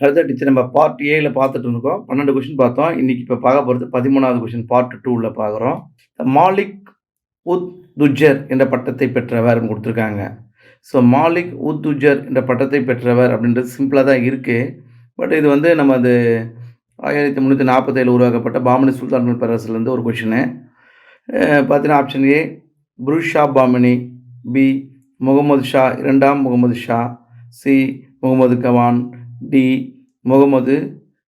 அடுத்த டீச்சர் நம்ம பார்ட் ஏயில் பார்த்துட்டு இருக்கோம் பன்னெண்டு கொஷின் பார்த்தோம். இன்றைக்கி இப்போ பார்க்க போகிறது பதிமூணாவது கொஷின் பார்ட் டூவில் பார்க்குறோம். மாலிக் உத் துஜர் என்ற பட்டத்தை பெற்றவர் கொடுத்துருக்காங்க. ஸோ மாலிக் உத் துஜர் என்ற பட்டத்தை பெற்றவர் அப்படின்றது சிம்பிளாக தான் இருக்குது பட் இது வந்து நம்ம அது ஆயிரத்தி முந்நூற்றி நாற்பத்தேழு உருவாக்கப்பட்ட பாமனி சுல்தான் பேரரசுலேருந்து ஒரு கொஷினு பார்த்தீங்கன்னா ஆப்ஷன் ஏ புருஷா ஷா பாமினி. பி முகமது ஷா இரண்டாம் முகமது ஷா. சி முகமது கவான். டி முகமது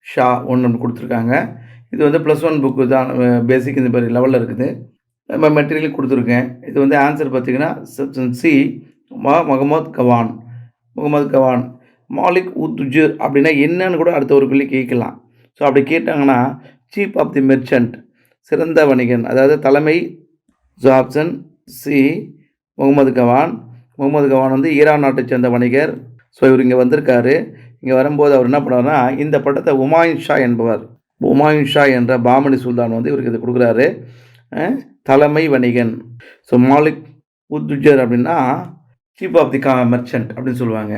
ஷா ஒன்று கொடுத்துருக்காங்க. இது வந்து ப்ளஸ் ஒன் புக்கு தான் பேசிக் இந்த மாதிரி லெவலில் இருக்குது. நம்ம மெட்டீரியல் கொடுத்துருக்கேன். இது வந்து ஆன்சர் பார்த்தீங்கன்னா செப்ஷன் சி முகமது கவான். முகமது கவான். மாலிக் உத்துஜர் அப்படின்னா என்னன்னு கூட அடுத்த ஒரு பிள்ளை கேட்கலாம். ஸோ அப்படி கேட்டாங்கன்னா சீப் ஆஃப் தி மெர்ச்சன்ட் சிறந்த வணிகன் அதாவது தலைமை so option C Muhammad Gawan. Muhammad Gawan வந்து ஈரான் நாட்டை சேர்ந்த வணிகர். ஸோ இவர் இங்கே வந்திருக்காரு. இங்கே வரும்போது அவர் என்ன பண்ணார்னா இந்த பட்டத்தை உமாயின் ஷா என்பவர். உமாயின் ஷா என்ற பாமணி சுல்தான் வந்து இவருக்கு இது கொடுக்குறாரு. தலைமை வணிகன். ஸோ மாலிக் உத்துஜர் அப்படின்னா சீப் ஆஃப் தி கா மெர்ச்சன்ட் அப்படின்னு சொல்லுவாங்க.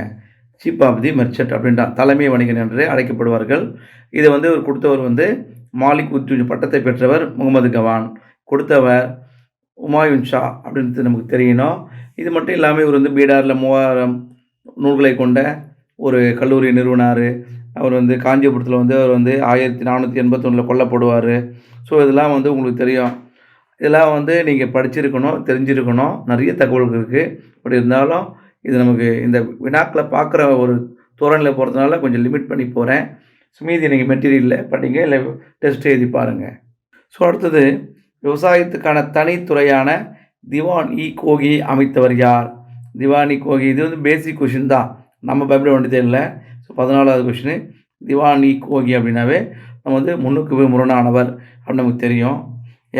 சீப் ஆஃப் தி மெர்ச்சன்ட் அப்படின்றா தலைமை வணிகன் என்று அழைக்கப்படுவார்கள். இதை வந்து இவர் கொடுத்தவர் வந்து மாலிக் உத்துஜ் பட்டத்தை பெற்றவர் முகமது கவான். கொடுத்தவர் உமாயுன் ஷா அப்படின்றது நமக்கு தெரியணும். இது மட்டும் இல்லாமல் இவர் வந்து பீடாரில் மூவாயிரம் நூல்களை கொண்ட ஒரு கல்லூரி நிறுவனார். அவர் வந்து காஞ்சிபுரத்தில் வந்து அவர் வந்து ஆயிரத்தி நானூற்றி எண்பத்தொன்னில் கொல்லப்படுவார். ஸோ இதெல்லாம் வந்து உங்களுக்கு தெரியும். இதெல்லாம் வந்து நீங்கள் படிச்சிருக்கணும் தெரிஞ்சிருக்கணும். நிறைய தகவல்கள் இருக்குது அப்படி இருந்தாலும் இது நமக்கு இந்த வினாக்களை பார்க்குற ஒரு தோரணில் போகிறதுனால கொஞ்சம் லிமிட் பண்ணி போகிறேன் மீதி நீங்கள் மெட்டீரியலில் படிங்க இல்லை டெஸ்ட் எழுதி பாருங்கள் ஸோ அடுத்தது விவசாயத்துக்கான தனித்துறையான திவான் இ கோகி அமைத்தவர் யார்? திவான் இ கோகி இது வந்து பேசிக் கொஷின் தான். நம்ம பயப்பட வேண்டியதே இல்லை. ஸோ பதினாலாவது கொஷினு திவானி கோகி அப்படின்னாவே நம்ம வந்து முன்னுக்கு போய் முரணானவர் அப்படின்னு நமக்கு தெரியும்.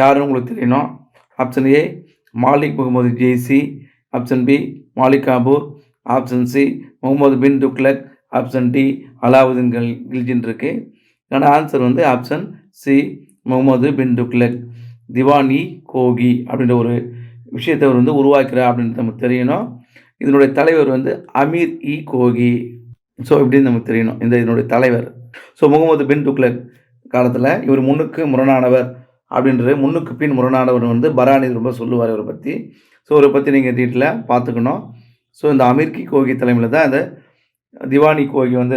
யாருன்னு உங்களுக்கு தெரியணும்? Option A Malik Muhammad Jayasi. Option B Malik Kafur option C Muhammad bin Tughlaq option D Alauddin கல் கில்ஜின் இருக்கு. ஆனால் ஆன்சர் வந்து ஆப்ஷன் சி முகமது பின் துக்லக் திவானி கோகி அப்படின்ற ஒரு விஷயத்தை அவர் வந்து உருவாக்கிறார் அப்படின்னு நமக்கு தெரியணும். இதனுடைய தலைவர் வந்து அமீர் இ கோகி. ஸோ இப்படின்னு நமக்கு தெரியணும். இந்த இதனுடைய தலைவர். ஸோ முகமது பின் துக்லக் காலத்தில் இவர் முன்னுக்கு முரணானவர் அப்படின்றது முன்னுக்கு பின் முரணானவர் வந்து பரானி ரொம்ப சொல்லுவார் இவரை பற்றி ஸோ இவரை பற்றி நீங்கள் டீட்டெயிலாக பார்த்துக்கணும். ஸோ இந்த அமீர்கி கோகி தலைமையில் தான் இந்த திவானி கோகி வந்து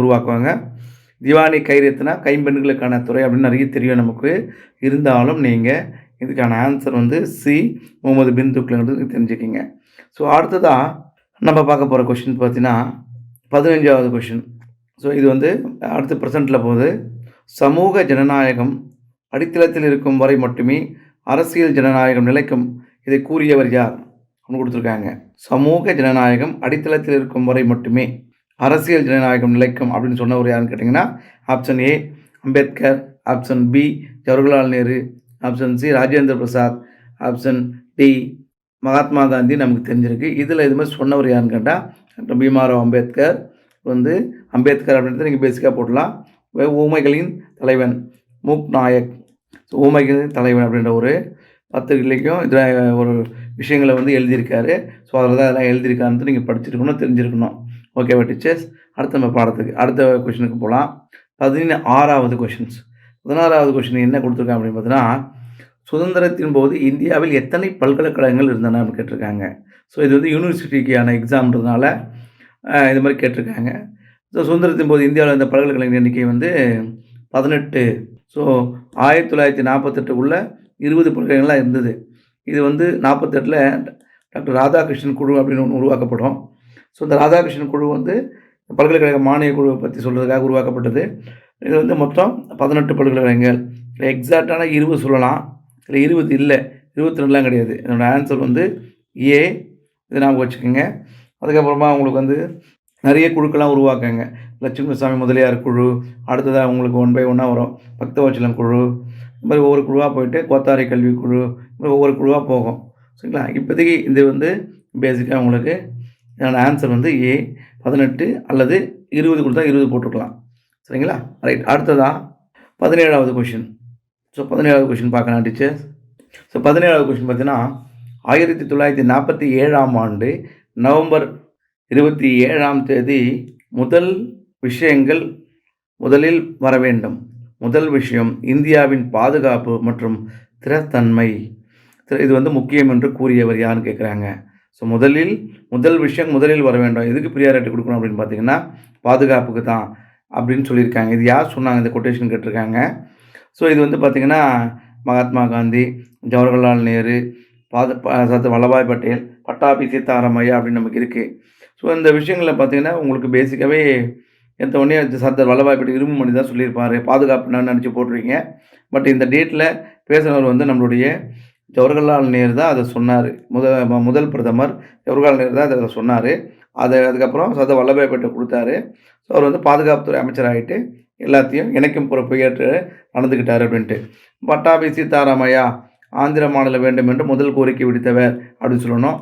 உருவாக்குவாங்க. திவானி கைரத்னா கைம்பெண்களுக்கான துறை அப்படின்னு நிறைய தெரியும் நமக்கு. இருந்தாலும் நீங்கள் இதுக்கான ஆன்சர் வந்து சி முகமது பின் துக்லங்கிறது தெரிஞ்சுக்கிங்க. ஸோ அடுத்ததாக நம்ம பார்க்க போகிற கொஷின் பார்த்தீங்கன்னா பதினஞ்சாவது கொஷின் ஸோ இது வந்து அடுத்த ப்ரெசண்ட்டில் போகுது. சமூக ஜனநாயகம் அடித்தளத்தில் இருக்கும் வரை மட்டுமே அரசியல் ஜனநாயகம் நிலைக்கும். இதை கூறியவர் யார்? அப்படின்னு கொடுத்துருக்காங்க. சமூக ஜனநாயகம் அடித்தளத்தில் இருக்கும் வரை மட்டுமே அரசியல் ஜனநாயகம் நிலைக்கும் அப்படின்னு சொன்னவர் யாருன்னு கேட்டிங்கன்னா option A Ambedkar option B Jawaharlal Nehru option C Rajendra Prasad option D Mahatma Gandhi நமக்கு தெரிஞ்சிருக்கு. இதில் இது மாதிரி சொன்னவர் யாருன்னு கேட்டால் டாக்டர் பீமாராவ் அம்பேத்கர் வந்து அம்பேத்கர் அப்படின்றத நீங்கள் பேசிக்காக போடலாம் ஊமைகளின் தலைவன் மூக் நாயக். ஸோ ஊமைகளின் தலைவன் அப்படின்ற ஒரு பத்திரிகையிலையும் இதில் ஒரு விஷயங்களை வந்து எழுதியிருக்காரு. ஸோ அதில் தான் அதெல்லாம் எழுதியிருக்காருன்னு நீங்கள் படிச்சிருக்கணும் தெரிஞ்சிருக்கணும். ஓகேவா டீச்சர்ஸ் அடுத்த நம்ம பாடத்துக்கு அடுத்த கொஷினுக்கு போகலாம் பதின ஆறாவது கொஷின்ஸ் பதினாறாவது கொஷின் என்ன கொடுத்துருக்காங்க அப்படின்னு பார்த்தீங்கன்னா சுதந்திரத்தின் போது இந்தியாவில் எத்தனை பல்கலைக்கழகங்கள் இருந்தன அப்படின்னு கேட்டிருக்காங்க. ஸோ இது வந்து யூனிவர்சிட்டிக்கான எக்ஸாம்ன்றதுனால இது மாதிரி கேட்டிருக்காங்க. ஸோ சுதந்திரத்தின் போது இந்தியாவில் இந்த பல்கலைக்கழக எண்ணிக்கை வந்து பதினெட்டு. ஸோ ஆயிரத்தி தொள்ளாயிரத்தி நாற்பத்தெட்டுக்குள்ளே இருபது பல்கலைக்கழகங்களாக இருந்தது. இது வந்து நாற்பத்தெட்டில் டாக்டர் ராதாகிருஷ்ணன் குழு அப்படின்னு ஒன்று உருவாக்கப்படும். ஸோ இந்த ராதாகிருஷ்ணன் குழு வந்து பல்கலைக்கழக மானிய குழுவை பற்றி சொல்கிறதுக்காக உருவாக்கப்பட்டது. இது வந்து மொத்தம் பதினெட்டு பல்கலைக்கழகங்கள். எக்ஸாக்டான இருபது சொல்லலாம். இல்லை இருபது இல்லை இருபத்தி ரெண்டுலாம் கிடையாது. என்னோடய ஆன்சர் வந்து ஏ இது ஞாபகம் வச்சுக்கோங்க. அதுக்கப்புறமா உங்களுக்கு வந்து நிறைய குழுக்கள்லாம் உருவாக்குங்க. லட்சுமி சாமி முதலியார் குழு அடுத்ததாக உங்களுக்கு ஒன் பை ஒன்னாக வரும். பக்தவச்சலம் குழு இந்த மாதிரி ஒவ்வொரு குழுவாக போயிட்டு கோத்தாரி கல்வி குழு இந்த மாதிரி ஒவ்வொரு குழுவாக போகும். சரிங்களா? இப்போதைக்கு இது வந்து பேசிக்காக உங்களுக்கு என்னோட ஆன்சர் வந்து ஏ பதினெட்டு அல்லது இருபது கொடுத்தா இருபது போட்டுக்கலாம் சரிங்களா? ரைட் அடுத்ததாக பதினேழாவது கொஷின் ஸோ பதினேழாவது கொஷின் பார்க்கலாம் டீச்சர்ஸ் ஸோ பதினேழாவது கொஷின் பார்த்தீங்கன்னா ஆயிரத்தி தொள்ளாயிரத்தி நாற்பத்தி ஏழாம் ஆண்டு நவம்பர் இருபத்தி ஏழாம் தேதி முதல் விஷயங்கள் முதலில் வர வேண்டும். முதல் விஷயம் இந்தியாவின் பாதுகாப்பு மற்றும் திறத்தன்மை. இது வந்து முக்கியம் என்று கூறியவர் யாருன்னு கேட்குறாங்க. ஸோ முதலில் முதல் விஷயம் முதலில் வர வேண்டும். எதுக்கு ப்ரியாரிட்டி கொடுக்கணும் அப்படின்னு பார்த்தீங்கன்னா பாதுகாப்புக்கு தான் அப்படின்னு சொல்லியிருக்காங்க. இது யார் சொன்னாங்க? இந்த கொட்டேஷன் கேட்டிருக்காங்க. ஸோ இது வந்து பார்த்திங்கன்னா மகாத்மா காந்தி ஜவஹர்லால் நேரு பாத சத்து வல்லபாய் பட்டேல் பட்டாபி சீதாராமையா அப்படின்னு நமக்கு இருக்குது ஸோ இந்த விஷயங்களில் பார்த்தீங்கன்னா உங்களுக்கு பேசிக்காகவே எந்த உடனே சர்தார் வல்லபாய் பட்டேல் இரும்பு மணி தான் சொல்லியிருப்பார். பாதுகாப்பு நினச்சி போட்டிருக்கீங்க. பட் இந்த டேட்டில் பேசினவர் வந்து நம்மளுடைய ஜவஹர்லால் நேரு தான் அதை சொன்னார். முத முதல் பிரதமர் ஜவஹர்லால் நேரு தான் அதை சொன்னார். அதை அதுக்கப்புறம் சர்தார் வல்லபாய் பட்டேல் கொடுத்தாரு. ஸோ அவர் வந்து பாதுகாப்புத்துறை அமைச்சராகிட்டு எல்லாத்தையும் இணைக்கும் பொறுப்பை ஏற்று நடந்துக்கிட்டார் அப்படின்ட்டு. பட்டாபி சீதாராமையா ஆந்திர மாநிலம் வேண்டும் என்று முதல் கோரிக்கை விடுத்தவர் அப்படின்னு சொல்லணும்.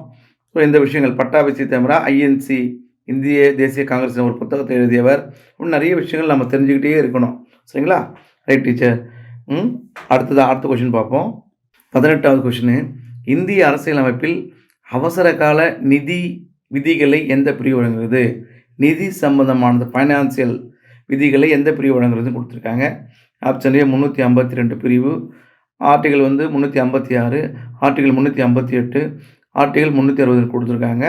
ஸோ இந்த விஷயங்கள் பட்டாபி சீதாமரா ஐஎன்சி இந்திய தேசிய காங்கிரஸ் ஒரு புத்தகத்தை எழுதியவர். இன்னும் நிறைய விஷயங்கள் நம்ம தெரிஞ்சுக்கிட்டே இருக்கணும். சரிங்களா? ரைட் டீச்சர் ம் அடுத்ததாக அடுத்த கொஷின் பார்ப்போம். பதினெட்டாவது கொஷினு இந்திய அரசியலமைப்பில் அவசர கால நிதி விதிகளை எந்த பிரிவு வழங்குகிறது? நிதி சம்பந்தமானது ஃபைனான்சியல் விதிகளை எந்த பிரிவு வழங்குறதுன்னு கொடுத்துருக்காங்க. ஆப்ஷன்லேயே முந்நூற்றி ஐம்பத்தி ரெண்டு பிரிவு. ஆர்டிகல் வந்து முந்நூற்றி ஐம்பத்தி ஆறு ஆர்டிகல் முந்நூற்றி ஐம்பத்தி எட்டு ஆர்டிகல் முந்நூற்றி அறுபது கொடுத்துருக்காங்க.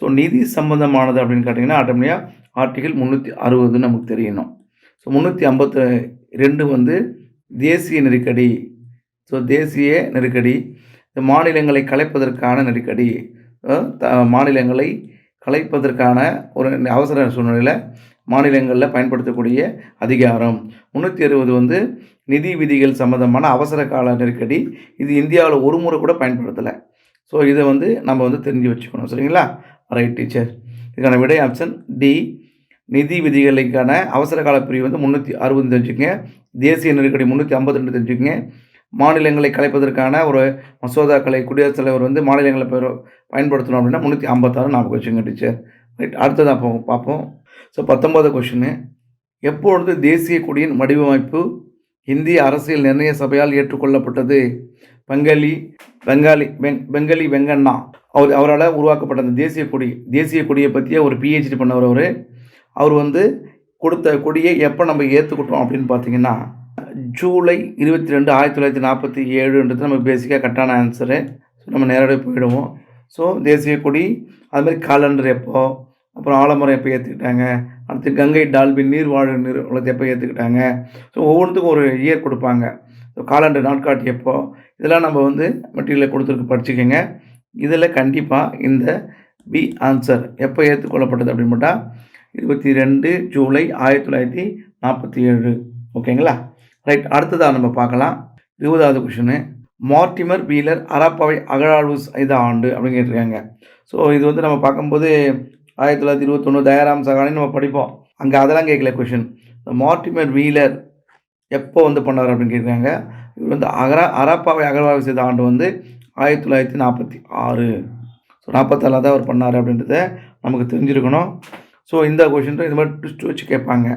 ஸோ நிதி சம்பந்தமானது அப்படின்னு கேட்டிங்கன்னா ஆட்டோமேட்டிக்காக ஆர்டிகல் முந்நூற்றி அறுபதுன்னு நமக்கு தெரியணும். ஸோ முந்நூற்றி ஐம்பத்து ரெண்டு வந்து தேசிய நெருக்கடி. ஸோ தேசிய நெருக்கடி. மாநிலங்களை கலைப்பதற்கான நெருக்கடி. த- மாநிலங்களை கலைப்பதற்கான ஒரு அவசர சூழ்நிலையில் மாநிலங்களில் பயன்படுத்தக்கூடிய அதிகாரம். முந்நூற்றி அறுபது வந்து நிதி விதிகள் சம்மந்தமான அவசர கால நெருக்கடி. இது இந்தியாவில் ஒரு முறை கூட பயன்படுத்தலை. ஸோ இதை வந்து நம்ம வந்து தெரிஞ்சு வச்சுக்கணும். சரிங்களா? ரைட் டீச்சர் இதுக்கான விடை ஆப்ஷன் டி நிதி விதிகளுக்கான அவசர கால பிரிவு வந்து முந்நூற்றி அறுபது தெரிஞ்சுக்கங்க. தேசிய நெருக்கடி முந்நூற்றி ஐம்பத்தி ரெண்டு தெரிஞ்சுக்கங்க. மாநிலங்களை கலைப்பதற்கான ஒரு மசோதாக்களை குடியரசுத் தலைவர் வந்து மாநிலங்களை பெற- பயன்படுத்தணும் அப்படின்னா முந்நூற்றி ஐம்பத்தாறு ஞாபகம் வச்சுங்க டீச்சர் ரைட் அடுத்ததாக போ பார்ப்போம். ஸோ பத்தொன்பது கொஷினு எப்பொழுது தேசிய கொடியின் வடிவமைப்பு இந்திய அரசியல் நிர்ணய சபையால் ஏற்றுக்கொள்ளப்பட்டது? பெங்காலி பெங்காலி வெங் பெங்காலி வெங்கண்ணா. அவர் அவரால் உருவாக்கப்பட்ட அந்த தேசிய கொடி தேசிய கொடியை பற்றிய ஒரு பிஹெச்டி பண்ணவர் அவர். அவர் வந்து கொடுத்த கொடியை எப்போ நம்ம ஏற்றுக்கிட்டோம் அப்படின்னு பார்த்தீங்கன்னா ஜூலை இருபத்தி ரெண்டு ஆயிரத்தி தொள்ளாயிரத்தி நாற்பத்தி ஏழுன்றது நம்ம பேசிக்காக கரெக்டான ஆன்சரு ஸோ நம்ம நேரடியாக போயிடுவோம். ஸோ தேசிய கொடி அது மாதிரி காலண்டர் எப்போது அப்புறம் ஆலமரம் எப்போ ஏற்றுக்கிட்டாங்க அடுத்து கங்கை டால்பின் நீர்வாழ் நிறுவனத்தை எப்போ ஏற்றுக்கிட்டாங்க ஸோ ஒவ்வொன்றுத்துக்கும் ஒரு இயர் கொடுப்பாங்க. ஸோ காலண்டர் நாட்காட்டி எப்போ? இதெல்லாம் நம்ம வந்து மெட்டீரியலில் கொடுத்துருக்கு படிச்சுக்கோங்க. இதில் கண்டிப்பாக இந்த பி ஆன்சர் எப்போ ஏற்றுக்கொள்ளப்பட்டது அப்படின்னு பார்த்தா இருபத்தி ரெண்டு ஜூலை ஆயிரத்தி தொள்ளாயிரத்தி நாற்பத்தி ஏழு ஓகேங்களா? ரைட் அடுத்ததாக நம்ம பார்க்கலாம். இருபதாவது கொஷனு மார்டிமர் வீலர் அராப்பாவை அகழாழ்வு செய்த ஆண்டு அப்படின்னு கேட்டிருக்காங்க. ஸோ இது வந்து நம்ம பார்க்கும்போது ஆயிரத்தி தொள்ளாயிரத்தி இருபத்தொன்று தயாராம் சகானி நம்ம படிப்போம். அங்கே அதெல்லாம் கேட்கல கொஷின் மார்டிமர் வீலர் எப்போ வந்து பண்ணார் அப்படின்னு கேட்குறாங்க. இவர் வந்து அகரா அராப்பாவை அகர்வாவை செய்த ஆண்டு வந்து ஆயிரத்தி தொள்ளாயிரத்தி நாற்பத்தி ஆறு. ஸோ நாற்பத்தாறில் தான் அவர் பண்ணார் அப்படின்றத நமக்கு தெரிஞ்சிருக்கணும். ஸோ இந்த கொஷின் இந்த மாதிரி ட்விஸ்ட் வச்சு கேட்பாங்க.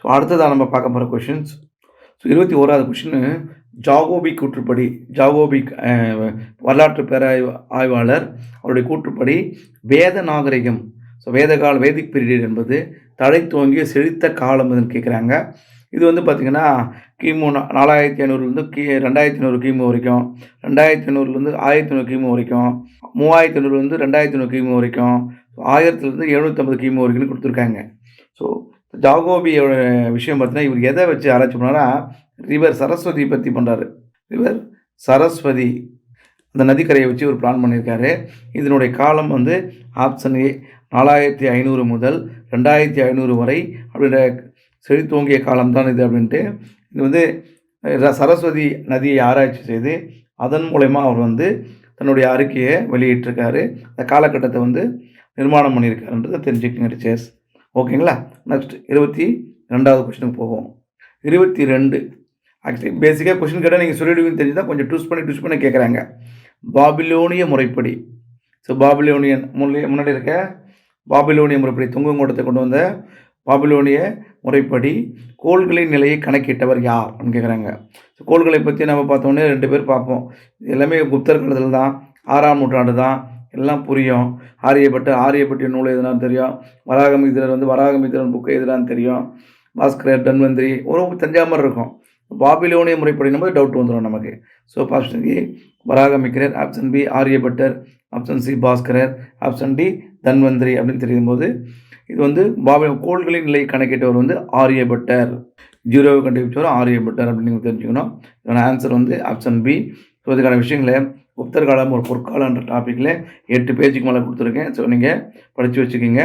ஸோ அடுத்ததாக நம்ம பார்க்க போகிற கொஷின்ஸ் ஸோ இருபத்தி ஓராவது கொஷின் ஜாகோபி கூற்றுப்படி ஜாகோபிக் வரலாற்று பேராய்வு ஆய்வாளர் அவருடைய கூற்றுப்படி வேத நாகரிகம் ஸோ வேதகால வேதிக் பீரியட் என்பது தடை துவங்கிய செழித்த காலம் எதுன்னு கேட்குறாங்க இது வந்து பார்த்திங்கன்னா கிமு நாலாயிரத்தி ஐநூறுலேருந்து கி ரெண்டாயிரத்தி ஐநூறு கிமு வரைக்கும் ரெண்டாயிரத்தி ஐநூறுலேருந்து ஆயிரத்தி ஐநூறு கிமு வரைக்கும் மூவாயிரத்தி ஐநூறுலேருந்து ரெண்டாயிரத்தி ஐநூறு கிமு வரைக்கும் ஆயிரத்துலேருந்து எழுநூற்றம்பது கிமு வரைக்கும்னு கொடுத்துருக்காங்க. ஸோ ஜாகோபியோட விஷயம் பார்த்தீங்கன்னா இவர் எதை வச்சு ஆராய்ச்சி பண்ணாரா ரிவர் சரஸ்வதி பற்றி பண்ணுறாரு ரிவர் சரஸ்வதி அந்த நதிக்கரையை வச்சு ஒரு பிளான் பண்ணியிருக்காரு இதனுடைய காலம் வந்து ஆப்ஷன் ஏ நாலாயிரத்தி ஐநூறு முதல் ரெண்டாயிரத்தி ஐநூறு வரை அப்படின்ற செழித்தோங்கிய காலம்தான் இது அப்படின்ட்டு. இது வந்து சரஸ்வதி நதியை ஆராய்ச்சி செய்து அதன் மூலயமா அவர் வந்து தன்னுடைய அறிக்கையை வெளியிட்டிருக்காரு. அந்த காலகட்டத்தை வந்து நிர்மாணம் பண்ணியிருக்காருன்றதை தெரிஞ்சுக்கங்க டீச்சர்ஸ். ஓகேங்களா? நெக்ஸ்ட் இருபத்தி ரெண்டாவது கொஸ்டினுக்கு போவோம். இருபத்தி ரெண்டு. ஆக்சுவலி பேசிக்காக கொஷின் கேட்டால் நீங்கள் சொல்லிடுவீங்கன்னு தெரிஞ்சுதான் கொஞ்சம் டூஸ் பண்ணி டூஸ் பண்ணி கேட்குறாங்க பாபிலோனிய முறைப்படி. ஸோ பாபிலோனியன் முன்னாடி முன்னாடி இருக்க பாபிலோனிய முறைப்படி துங்குங்கோட்டத்தை கொண்டு வந்த பாபிலோனிய முறைப்படி கோள்களின் நிலையை கணக்கிட்டவர் யார் அப்படின்னு கேட்குறாங்க ஸோ கோள்களை பற்றி நம்ம பார்த்தோன்னே ரெண்டு பேர் பார்ப்போம். இது எல்லாமே குப்தர் காலத்தில் தான் ஆறாம் நூற்றாண்டு தான் எல்லாம் புரியும். ஆரியப்பட்டு ஆரியப்பட்டிய நூல் எதுனான்னு தெரியும். வராகமித்திரர் வந்து வராகமித்திரன் புக்கு எதுனான்னு தெரியும். பாஸ்கரர் தன்வந்திரி ஒரு தெரிஞ்சாமல் இருக்கும். பாபிலோனிய முறைப்படினும் போது டவுட் வந்துடும் நமக்கு. So option A Varahamihira option B Aryabhata option C Bhaskara option D Dhanvantari அப்படின்னு தெரியும் போது இது வந்து பாபி கோள்களின் நிலை கணக்கிட்டவர் வந்து ஆரியபட்டர் ஜீரோவை கண்டுபிடிச்சவர் ஆரியபட்டர் அப்படின்னு நீங்க தெரிஞ்சுக்கணும். இதோட ஆன்சர் வந்து ஆப்ஷன் பி ஸோ இதுக்கான விஷயங்களை குப்தர் காலம் ஒரு பொற்காலன்ற டாப்பிக்கில் எட்டு பேஜுக்கு மேலே கொடுத்துருக்கேன். ஸோ நீங்கள் படித்து வச்சுக்கிங்க.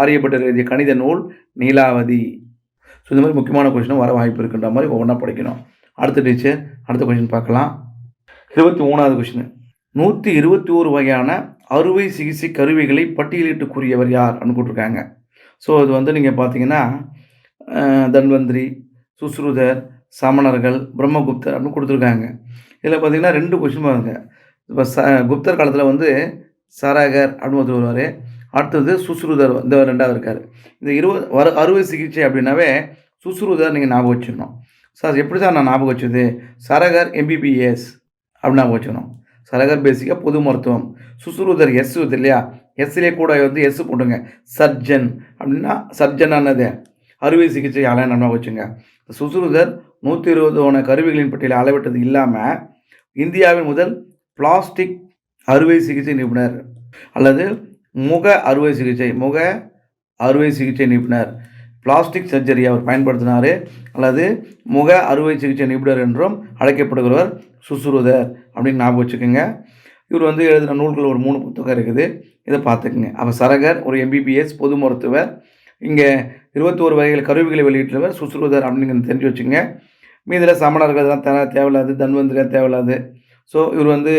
ஆரியப்பட்டர் எழுதிய கணித நூல் நீலாவதி. ஸோ இந்த மாதிரி முக்கியமான கொஷினும் வர வாய்ப்பு இருக்குன்ற மாதிரி ஒவ்வொன்றா படிக்கணும். அடுத்த டீச்சர் அடுத்த கொஷின் பார்க்கலாம். இருபத்தி மூணாவது கொஷின் நூற்றி இருபத்தி ஒரு வகையான அறுவை சிகிச்சை கருவிகளை பட்டியலிட்டு கூறியவர் யார்? அனுப்பிட்டுருக்காங்க கொடுத்துருக்காங்க ஸோ இது வந்து நீங்கள் பார்த்தீங்கன்னா தன்வந்திரி சுஸ்ருதர் சமணர்கள் பிரம்மகுப்தர் அப்படின்னு கொடுத்துருக்காங்க. இதில் பார்த்தீங்கன்னா ரெண்டு கொஷின் பாருங்க. இப்போ ச குப்தர் காலத்தில் வந்து சரகர் அப்படின்னு ஒருத்தர் வருவார். அடுத்தது சுஸ்ருதர் இந்த ரெண்டாவது இருக்கார். இந்த இருபது வர அறுவை சிகிச்சை அப்படின்னாவே சுஸ்ருதர் நீங்கள் ஞாபகம் வச்சுக்கணும். சார் எப்படி சார் நான் ஞாபகம் வச்சது? சரகர் எம்பிபிஎஸ் அப்படின்னு ஞாபகம் வச்சுக்கணும். சரகர் பேசிக்காக பொது மருத்துவம். சுசுருதர் எஸ் இது இல்லையா? எஸ்லேயே கூட வந்து எஸ் போட்டுங்க. சர்ஜன் அப்படின்னா சர்ஜனானது அறுவை சிகிச்சை ஆலை நம்ம வச்சுங்க. சுசுருதர் நூற்றி இருபது கருவிகளின் பட்டியலை அளவிட்டது இல்லாமல் இந்தியாவின் முதல் பிளாஸ்டிக் அறுவை சிகிச்சை நிபுணர் அல்லது முக அறுவை சிகிச்சை முக அறுவை சிகிச்சை நிபுணர். பிளாஸ்டிக் சர்ஜரி அவர் பயன்படுத்தினார். அல்லது முக அறுவை சிகிச்சை நிபுணர் என்றும் அழைக்கப்படுகிறவர் சுசுருதர் அப்படின்னு ஞாபகம் வச்சுக்கோங்க. இவர் வந்து எழுதின நூல்கள் ஒரு மூணு புத்தகம் இருக்குது. இதை பார்த்துக்குங்க. அவர் சரகர் ஒரு எம்பிபிஎஸ் பொது மருத்துவர். இங்கே இருபத்தோரு வகைகள் கருவிகளை வெளியிட்டவர் சுசுருதர் அப்படின்னு தெரிஞ்சு வச்சுங்க மீதில் சமணர்கள் தான் தர தேவையில்லாது தன்வந்திரியாக தேவையில்லாது. ஸோ இவர் வந்து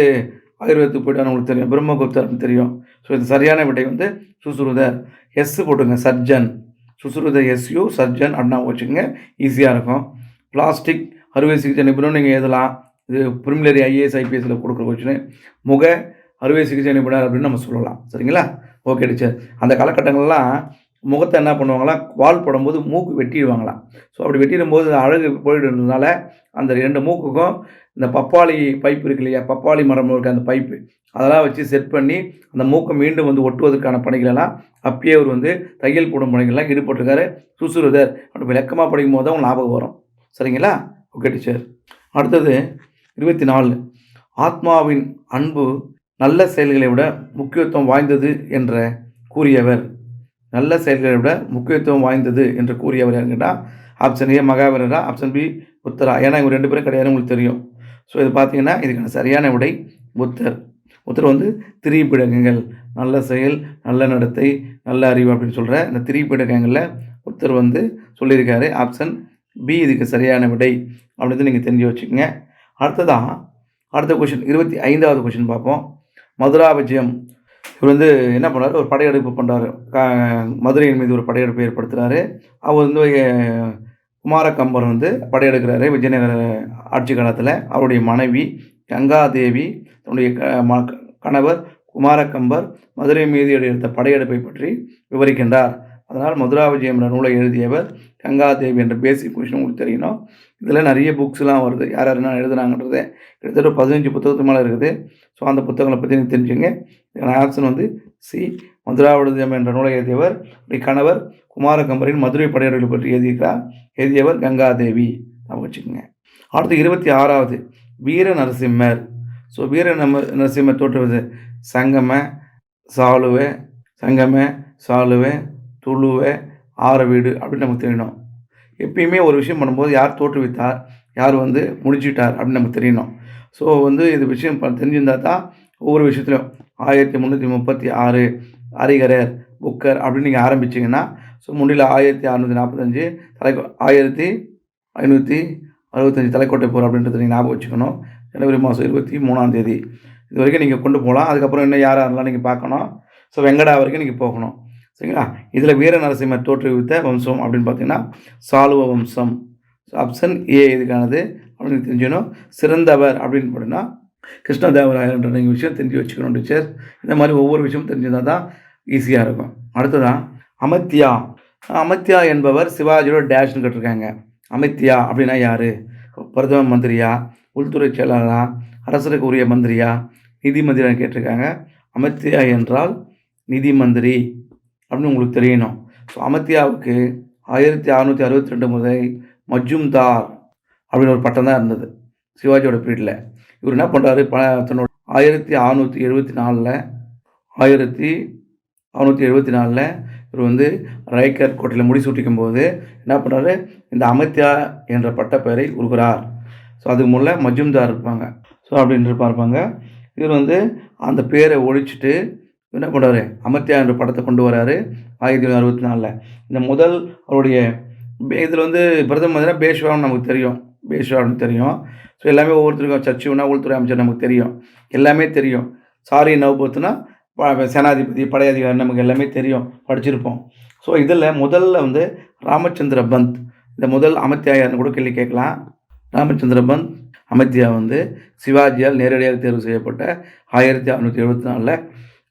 ஆயுர்வேதத்துக்கு போய்ட்டு உங்களுக்கு தெரியும். பிரம்மகுப்தர் தெரியும். ஸோ இது சரியான விடை வந்து சுசுருதர். எஸ் போட்டுங்க surgeon. Sushruta S U surgeon அப்படின்னா வச்சுக்கோங்க. ஈஸியாக இருக்கும். பிளாஸ்டிக் அறுவை சிகிச்சை நிபுணர் நீங்கள் எழுதலாம். இது ப்ரிமிலரி ஐஏஎஸ் ஐபிஎஸ்சில் கொடுக்குற கொஸ்டின் முக அறுவை சிகிச்சை நிபுணர் அப்படின்னு நம்ம சொல்லலாம். சரிங்களா? ஓகே டீச்சர் அந்த காலகட்டங்கள்லாம் முகத்தை என்ன பண்ணுவாங்களாம் வால் போடும்போது மூக்கு வெட்டிடுவாங்களாம். ஸோ அப்படி வெட்டிடும்போது அழகு போயிடுறதுனால அந்த ரெண்டு மூக்குக்கும் இந்த பப்பாளி பைப் இருக்கு இல்லையா? பப்பாளி மரம் இருக்க அந்த பைப்பு அதெல்லாம் வச்சு செட் பண்ணி அந்த மூக்கை மீண்டும் வந்து ஒட்டுவதற்கான பணிகளெல்லாம் அப்பயே அவர் வந்து தையல் போடும் பணிகள்லாம் ஈடுபட்டிருக்காரு. சுசுருதர் அப்படி விளக்கமாக படிக்கும் போது தான் உங்களுக்கு ஞாபகம் வரும். சரிங்களா? ஓகே டீச்சர் அடுத்தது இருபத்தி நாலு ஆத்மாவின் அன்பு நல்ல செயல்களை விட முக்கியத்துவம் வாய்ந்தது என்ற கூறியவர். நல்ல செயல்களை விட முக்கியத்துவம் வாய்ந்தது என்று கூறியவர் யாருங்கன்னா ஆப்ஷன் ஏ மகாவீரரா ஆப்ஷன் பி உத்தரா ஏன்னா இவங்க ரெண்டு பேரும் கிடையாது உங்களுக்கு தெரியும். ஸோ இது பார்த்தீங்கன்னா இதுக்கான சரியான விடை புத்தர். புத்தர் வந்து திரிபிடகங்கள் நல்ல செயல் நல்ல நடத்தை நல்ல அறிவு அப்படின்னு சொல்கிற இந்த திரிபிடகங்களில் புத்தர் வந்து சொல்லியிருக்காரு. ஆப்ஷன் பி இதுக்கு சரியான விடை அப்படின்னு நீங்கள் தெரிஞ்சு வச்சுக்கோங்க. அடுத்ததான் அடுத்த கொஷின் இருபத்தி ஐந்தாவது கொஷின் பார்ப்போம். மதுரா விஜயம் இவர் வந்து என்ன பண்ணார்? ஒரு படையெடுப்பு பண்ணுறாரு மதுரையின் மீது ஒரு படையெடுப்பு ஏற்படுத்துகிறாரு அவர் வந்து குமாரகம்பர் வந்து படையெடுக்கிறாரு. விஜயநகர ஆட்சி காலத்தில் அவருடைய மனைவி கங்காதேவி தன்னுடைய க- ம- கணவர் குமாரக்கம்பர் மதுரை மீது எடுத்த படையெடுப்பை பற்றி விவரிக்கின்றார். அதனால் மதுரா விஜயம் என்ற நூலை எழுதியவர் கங்காதேவி என்ற பேசிக் கொஷின் உங்களுக்கு தெரியணும். இதில் நிறைய புக்ஸ்லாம் வருது. யார் யார் என்ன எழுதுனாங்கன்றது கிட்டத்தட்ட பதினஞ்சு புத்தகத்துக்கு மேலே இருக்குது. ஸோ அந்த புத்தகங்களை பற்றி நீங்கள் தெரிஞ்சுங்க. இதுக்கான ஆப்ஷன் வந்து சி மதுராவிடதம் என்ற நூலை எழுதியவர் அவருடைய கணவர் குமாரகம்பரின் மதுரை படையெடுப்பு பற்றி எழுதியிருக்கிறார். எழுதியவர் கங்காதேவி. நான் வச்சுக்கோங்க. அடுத்து இருபத்தி ஆறாவது வீர நரசிம்மர் ஸோ வீர நம நரசிம்மர் தோற்றுவது சங்கம சாளுவை சங்கம துளுவே துளுவை ஆரவீடு அப்படின்னு நமக்கு தெரியணும். எப்பயுமே ஒரு விஷயம் பண்ணும்போது யார் தோற்றுவித்தார் யார் வந்து முடிச்சிட்டார் அப்படின்னு நமக்கு தெரியணும். ஸோ வந்து இது விஷயம் ப- தெரிஞ்சிருந்தா தான் ஒவ்வொரு விஷயத்துலையும் ஆயிரத்தி முந்நூற்றி முப்பத்தி ஆறு அரிகரர் புக்கர் அப்படின்னு நீங்கள் ஆரம்பிச்சிங்கன்னா ஸோ முன்னில் ஆயிரத்தி அறநூற்றி நாற்பத்தஞ்சு தலை ஆயிரத்தி ஐநூற்றி அறுபத்தஞ்சு தலைக்கோட்டை போர் அப்படின்றத நீங்கள் ஞாபகம் வச்சுக்கணும். ஜனவரி மாதம் இருபத்தி மூணாம் தேதி. இது வரைக்கும் நீங்கள் கொண்டு போகலாம். அதுக்கப்புறம் இன்னும் யார் யாரெல்லாம் நீங்கள் பார்க்கணும்? ஸோ வெங்கடா வரைக்கும் நீங்கள் போகணும். சரிங்களா? இதில் வீர நரசிம்மர் தோற்றுவித்த வம்சம் அப்படின்னு பார்த்தீங்கன்னா சாலுவ வம்சம். ஆப்ஷன் ஏ இதுக்கானது அப்படின்னு தெரிஞ்சுக்கணும். சிறந்தவர் அப்படின்னு போட்டிங்கன்னா கிருஷ்ணதேவராயன்ற நீங்கள் விஷயம் தெரிஞ்சு வச்சுக்கணும் டீச்சர். இந்த மாதிரி ஒவ்வொரு விஷயமும் தெரிஞ்சிருந்தால் தான் ஈஸியாக இருக்கும். அடுத்ததான் அமத்யா. அமத்யா என்பவர் சிவாஜியோட டேஷ்னு கேட்டிருக்காங்க. அமித்யா அப்படின்னா யார்? பிரதம மந்திரியா? உள்துறை செயலாளரா? அரசருக்கு உரிய மந்திரியா? நிதி மந்திரியான்னு கேட்டிருக்காங்க. அமர்த்தியா என்றால் நிதி மந்திரி அப்படின்னு உங்களுக்கு தெரியணும். ஸோ அமித்யாவுக்கு ஆயிரத்தி அறநூற்றி அறுபத்தி ரெண்டு முதல் மஜும்தார் அப்படின்னு ஒரு பட்டம் தான் இருந்தது. சிவாஜியோட பீரியடில். இவர் என்ன பண்ணுறாரு ப தன்னோட ஆயிரத்தி அறநூற்றி எழுபத்தி நாலில் ஆயிரத்தி அறநூற்றி எழுபத்தி நாலில் இவர் வந்து ரைக்கர் கோட்டையில் முடிசூட்டிக்கும் போது என்ன பண்ணுறாரு இந்த அமித்யா என்ற பட்டப்பெயரை உருகிறார். ஸோ அதுக்கு முன்னே மஜும்தார் இருப்பாங்க. ஸோ அப்படின்னு இருப்பாங்க இவர் வந்து அந்த பேரை ஒழிச்சிட்டு என்ன பண்ணுறாரு அமித்யா என்ற படத்தை கொண்டு வராரு ஆயிரத்தி தொள்ளாயிரத்தி அறுபத்தி நாலில். இந்த முதல் அவருடைய இதில் வந்து பிரதம மந்திரினா பேஷ்வான்னு நமக்கு தெரியும். பேஷ்வான்னு தெரியும். ஸோ எல்லாமே ஒவ்வொருத்தருக்கும் சச்சிவனா உள்துறை அமைச்சர் நமக்கு தெரியும். எல்லாமே தெரியும். சாரி நவபத்துனா சேனாதிபதி சேனாதிபதி படையதிகாரி நமக்கு எல்லாமே தெரியும் படிச்சிருப்போம். ஸோ இதில் முதல்ல வந்து ராமச்சந்திர பந்த் இந்த முதல் அமர்த்தியா கூட கேள்வி கேட்கலாம். ராமச்சந்திர பந்த் அமைத்தியா வந்து சிவாஜியால் நேரடியாக தேர்வு செய்யப்பட்ட ஆயிரத்தி அறநூற்றி எழுபத்தி நாலில்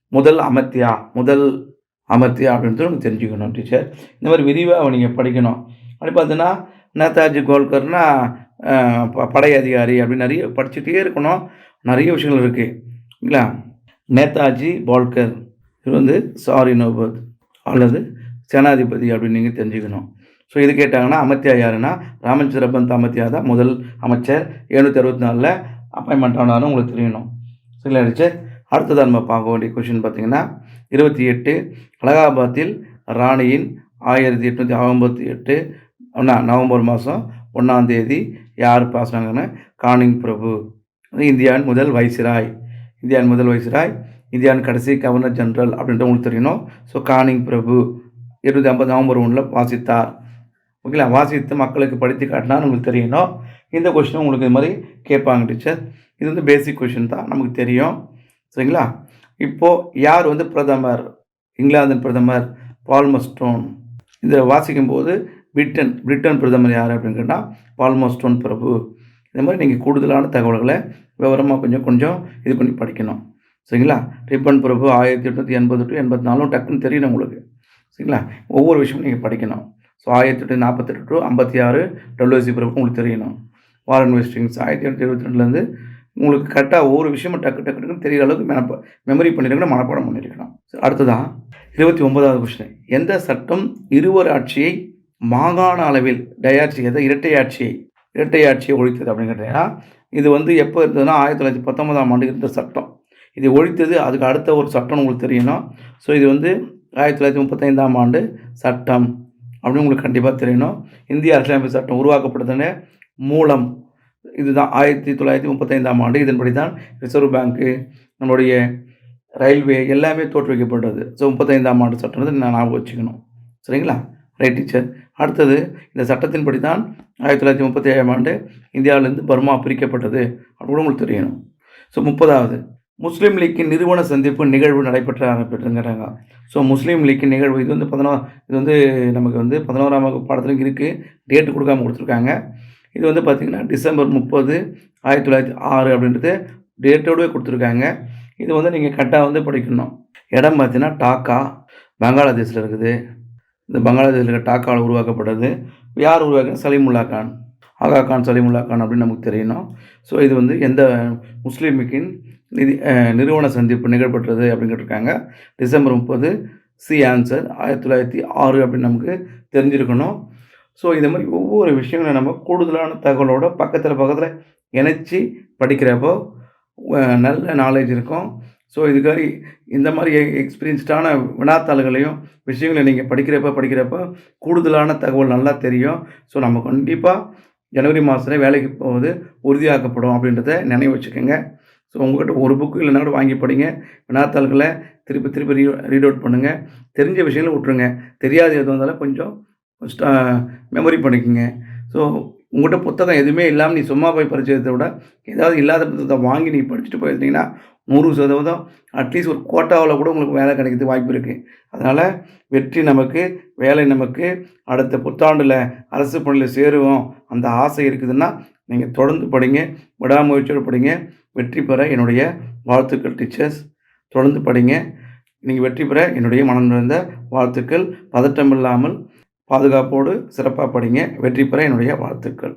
முதல் அமர்த்தியா முதல் அமர்த்தியா அப்படின்றது நம்ம தெரிஞ்சுக்கணும் டீச்சர். இந்த மாதிரி விரிவாக நீங்கள் படிக்கணும். அப்படி பார்த்தீங்கன்னா நேதாஜி கோல்கர்னா ப- படை அதிகாரி அப்படின்னு நிறைய படிச்சுட்டே இருக்கணும். நிறைய விஷயங்கள் இருக்குது இல்லைங்களா நேதாஜி பால்கர் இது வந்து சாரி நோபத் அல்லது சேனாதிபதி அப்படின்னு நீங்கள் தெரிஞ்சுக்கணும். ஸோ இது கேட்டாங்கன்னா அமர்த்தியா யாருன்னா ராமச்சந்திர பந்த் அமர்த்தியா தான் முதல் அமைச்சர். எழுநூற்றி அறுபத்தி நாலில் அப்பாயின்மெண்ட் ஆனாலும் உங்களுக்கு தெரியணும். சரிங்களா டீச்சர் அடுத்ததாக நம்ம பார்க்க வேண்டிய கொஷின் பார்த்தீங்கன்னா இருபத்தி எட்டு அலகாபாத்தில் ராணியின் ஆயிரத்தி எட்நூற்றி ஐம்பத்தி எட்டு ஒன்றா நவம்பர் மாதம் ஒன்றாம் தேதி யார் பாசினாங்கன்னு கானிங் பிரபு. இந்தியாவின் முதல் வைசிராய் இந்தியாவின் முதல் வைஸ்ராய் இந்தியாவின் கடைசி கவர்னர் ஜெனரல் அப்படின்ட்டு உங்களுக்கு தெரியணும் ஸோ கானிங் பிரபு இருபத்தி ஐம்பது நவம்பர் ஒன்றில் வாசித்தார். ஓகேங்களா வாசித்து மக்களுக்கு படித்து காட்டினான்னு உங்களுக்கு தெரியணும் இந்த கொஷினும் உங்களுக்கு இது மாதிரி கேட்பாங்க டீச்சர் இது வந்து பேசிக் கொஷின் தான் நமக்கு தெரியும். சரிங்களா? இப்போது யார் வந்து பிரதமர்? இங்கிலாந்தின் பிரதமர் பால்மஸ்டோன் இதை வாசிக்கும்போது பிரிட்டன் பிரிட்டன் பிரதமர் யார் அப்படின்னு கேட்டால் பால்மஸ்டோன் பிரபு. இந்த மாதிரி நீங்கள் கூடுதலான தகவல்களை விவரமாக கொஞ்சம் கொஞ்சம் இது பண்ணி படிக்கணும். சரிங்களா? ரிப்பன் பிரபு ஆயிரத்தி எட்நூற்றி எண்பது டு எண்பத்தி நாலும் டக்குன்னு தெரியணும் உங்களுக்கு. சரிங்களா? ஒவ்வொரு விஷயமும் நீங்கள் படிக்கணும். ஸோ ஆயிரத்தி எட்நூற்றி நாற்பத்தெட்டு டு ஐம்பத்தி ஆறு டபிள்யூசி பிரபு உங்களுக்கு தெரியணும் வாரன் வெஸ்டிங்ஸ் ஆயிரத்தி எட்நூற்றி எழுபத்தி ரெண்டுலேருந்து உங்களுக்கு கரெக்டாக ஒவ்வொரு விஷயமும் டக்கு டக்கு டக்குன்னு தெரிகிற அளவுக்கு மெனப்ப மெமரி பண்ணியிருக்கணும் மனப்பாடம் பண்ணியிருக்கணும் அடுத்ததான் இருபத்தி ஒன்பதாவது கொஸ்டின் எந்த சட்டம் இருவர் ஆட்சியை மாகாண அளவில் டயாட்சி அதாவது இரட்டை ஆட்சியை இரட்டை ஆட்சியை ஒழித்தது அப்படின்னு கேட்டீங்கன்னா இது வந்து எப்போ இருந்ததுன்னா ஆயிரத்தி தொள்ளாயிரத்தி பத்தொன்பதாம் ஆண்டு இருந்த சட்டம். இது ஒழித்தது அதுக்கு அடுத்த ஒரு சட்டம் உங்களுக்கு தெரியணும் ஸோ இது வந்து ஆயிரத்தி தொள்ளாயிரத்தி முப்பத்தைந்தாம் ஆண்டு சட்டம் அப்படின்னு உங்களுக்கு கண்டிப்பாக தெரியணும் இந்திய அரசியலமைப்பு சட்டம் உருவாக்கப்படுதுன்னு மூலம் இதுதான் ஆயிரத்தி தொள்ளாயிரத்தி முப்பத்தைந்தாம் ஆண்டு இதன்படி தான் ரிசர்வ் பேங்க்கு நம்மளுடைய ரயில்வே எல்லாமே தோற்றுவிக்கப்பட்டது. ஸோ முப்பத்தைந்தாம் ஆண்டு சட்டம் வந்து நான் ஞாபகம் வச்சுக்கணும். சரிங்களா? ரைட் டீச்சர் அடுத்தது இந்த சட்டத்தின்படி தான் ஆயிரத்தி தொள்ளாயிரத்தி முப்பத்தி ஏழாம் ஆண்டு இந்தியாவிலேருந்து பர்மா பிரிக்கப்பட்டது. அப்படின்னு உங்களுக்கு தெரியணும். ஸோ முப்பதாவது முஸ்லீம் லீக்கின் நிறுவன சந்திப்பு நிகழ்வு நடைபெற்ற ஆரம்பிட்டுங்கிறாங்க ஸோ முஸ்லீம் லீக்கின் நிகழ்வு இது வந்து பதினோ இது வந்து நமக்கு வந்து பதினோராம் வகுப்பு பாடத்துலையும் இருக்குது டேட்டு கொடுக்காம கொடுத்துருக்காங்க. இது வந்து பார்த்திங்கன்னா டிசம்பர் முப்பது ஆயிரத்தி தொள்ளாயிரத்தி ஆறு அப்படின்றது டேட்டோடவே கொடுத்துருக்காங்க. இது வந்து நீங்கள் கரெக்டாக வந்து படிக்கணும். இடம் பார்த்தீங்கன்னா டாக்கா பங்களாதேஷில் இருக்குது. இந்த பங்களாதேஷில் இருக்க டாக்காவில் உருவாக்கப்பட்டது யார் உருவாக்க சலீமுல்லா கான். ஆகா கான் சலீமுல்லா கான் அப்படின்னு நமக்கு தெரியணும். ஸோ இது வந்து எந்த முஸ்லீமுக்கின் நிதி நிறுவன சந்திப்பு நிகழ்பெற்றது அப்படின்னு கேட்டிருக்காங்க. டிசம்பர் முப்பது சி ஆன்சர் ஆயிரத்தி தொள்ளாயிரத்தி ஆறு அப்படின்னு நமக்கு தெரிஞ்சிருக்கணும். ஸோ இது மாதிரி ஒவ்வொரு விஷயங்களும் நம்ம கூடுதலான தகவலோட பக்கத்தில் பக்கத்தில் இணைச்சி படிக்கிறப்போ நல்ல நாலேஜ் இருக்கும். ஸோ இதுக்காக இந்த மாதிரி எக்ஸ்பீரியன்ஸ்டான வினாத்தாள்களையும் விஷயங்களை நீங்கள் படிக்கிறப்ப படிக்கிறப்ப கூடுதலான தகவல் நல்லா தெரியும். ஸோ நம்ம கண்டிப்பாக ஜனவரி மாதத்துல வேலைக்கு போவது உறுதியாக்கப்படும் அப்படின்றத நினைவு வச்சுக்கோங்க. ஸோ உங்கள்கிட்ட ஒரு புக்கு இல்லைனா கூட வாங்கி படிங்க. வினாத்தாள்களை திருப்பி திருப்பி ரீ ரீட் அவுட் பண்ணுங்கள் தெரிஞ்ச விஷயங்களை விட்ருங்க தெரியாத எது வந்தாலும் கொஞ்சம் மெமரி பண்ணிக்கோங்க. ஸோ உங்கள்கிட்ட புத்தகம் எதுவுமே இல்லாமல் நீ சும்மா போய் படித்ததை விட ஏதாவது இல்லாத புத்தகத்தை வாங்கி நீ படிச்சுட்டு போயிருந்தீங்கன்னா நூறு சதவீதம் அட்லீஸ்ட் ஒரு கோட்டாவில் கூட உங்களுக்கு வேலை கிடைக்கிறதுக்கு வாய்ப்பு இருக்குது அதனால் வெற்றி நமக்கு வேலை நமக்கு அடுத்த புத்தாண்டில் அரசு பணியில் சேருவோம். அந்த ஆசை இருக்குதுன்னா நீங்கள் தொடர்ந்து படிங்க விடாமுயற்சியோடு படிங்க. வெற்றி பெற என்னுடைய வாழ்த்துக்கள் டீச்சர்ஸ் தொடர்ந்து படிங்க. நீங்கள் வெற்றி பெற என்னுடைய மனம் நிறைந்த வாழ்த்துக்கள். பதட்டம் இல்லாமல் பாதுகாப்போடு சிறப்பாக படிங்க. வெற்றி பெற என்னுடைய வாழ்த்துக்கள்.